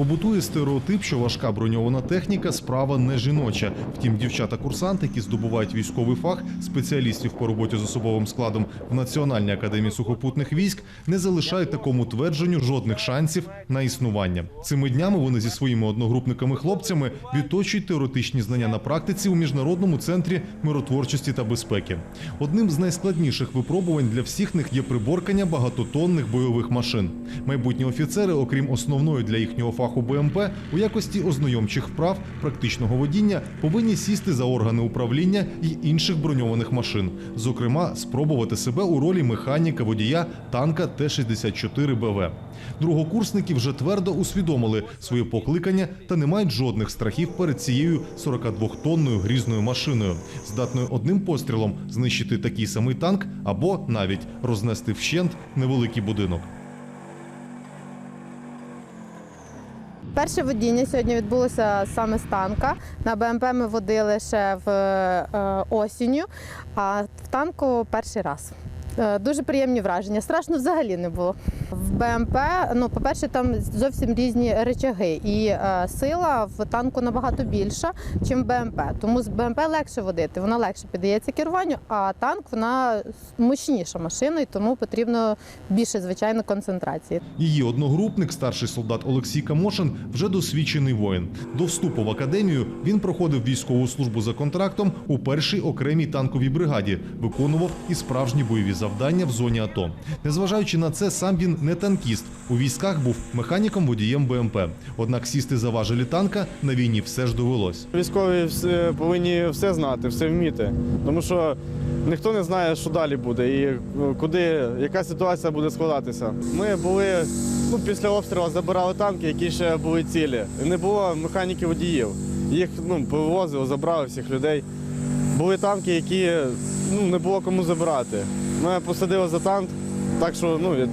Побутує стереотип, що важка броньована техніка справа не жіноча. Втім, дівчата-курсанти, які здобувають військовий фах спеціалістів по роботі з особовим складом в Національній академії сухопутних військ, не залишають такому твердженню жодних шансів на існування. Цими днями вони зі своїми одногрупниками-хлопцями відточують теоретичні знання на практиці у міжнародному центрі миротворчості та безпеки. Одним з найскладніших випробувань для всіх них є приборкання багатотонних бойових машин. Майбутні офіцери, окрім основної для їхнього фаху БМП, у якості ознайомчих вправ практичного водіння повинні сісти за органи управління й інших броньованих машин, зокрема, спробувати себе у ролі механіка водія танка Т-64 БВ. Другокурсники вже твердо усвідомили своє покликання та не мають жодних страхів перед цією 42-тонною грізною машиною, здатною одним пострілом знищити такий самий танк або навіть рознести вщент невеликий будинок. Перше водіння сьогодні відбулося саме з танка. На БМП ми водили ще в е, осінню, а в танку перший раз. Е, Дуже приємні враження. Страшно взагалі не було. В БМП, ну, по-перше, там зовсім різні речаги, і е, сила в танку набагато більша, ніж в БМП. Тому з БМП легше водити, вона легше піддається керуванню, а танк вона мощніша машина, і тому потрібно більше, звичайно, концентрації. Її одногрупник, старший солдат Олексій Камошин, вже досвідчений воїн. До вступу в академію він проходив військову службу за контрактом у першій окремій танковій бригаді, виконував і справжні бойові завдання в зоні АТО. Незважаючи на це, сам він не танкіст. У військах був механіком водієм БМП. Однак сісти за важелі танка на війні все ж довелось. Військові повинні все знати, все вміти. Тому що ніхто не знає, що далі буде і ну, куди, яка ситуація буде складатися. Ми були ну, після обстрілу забирали танки, які ще були цілі. Не було механіків водіїв. Їх ну, повивозили, забрали всіх людей. Були танки, які ну, не було кому забирати. Мене посадили за танк, так що ну, я-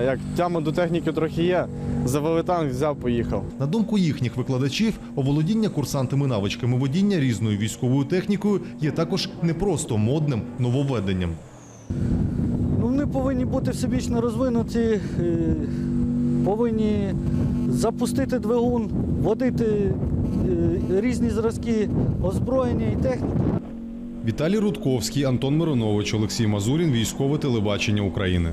е, як тяма до техніки трохи є. Завели танк, взяв, поїхав. На думку їхніх викладачів, оволодіння курсантами навичками водіння різною військовою технікою є також не просто модним нововведенням. Ну, вони повинні бути всебічно розвинуті, е, повинні запустити двигун, водити е, різні зразки озброєння і техніки. Віталій Рудковський, Антон Миронович, Олексій Мазурін, військове телебачення України.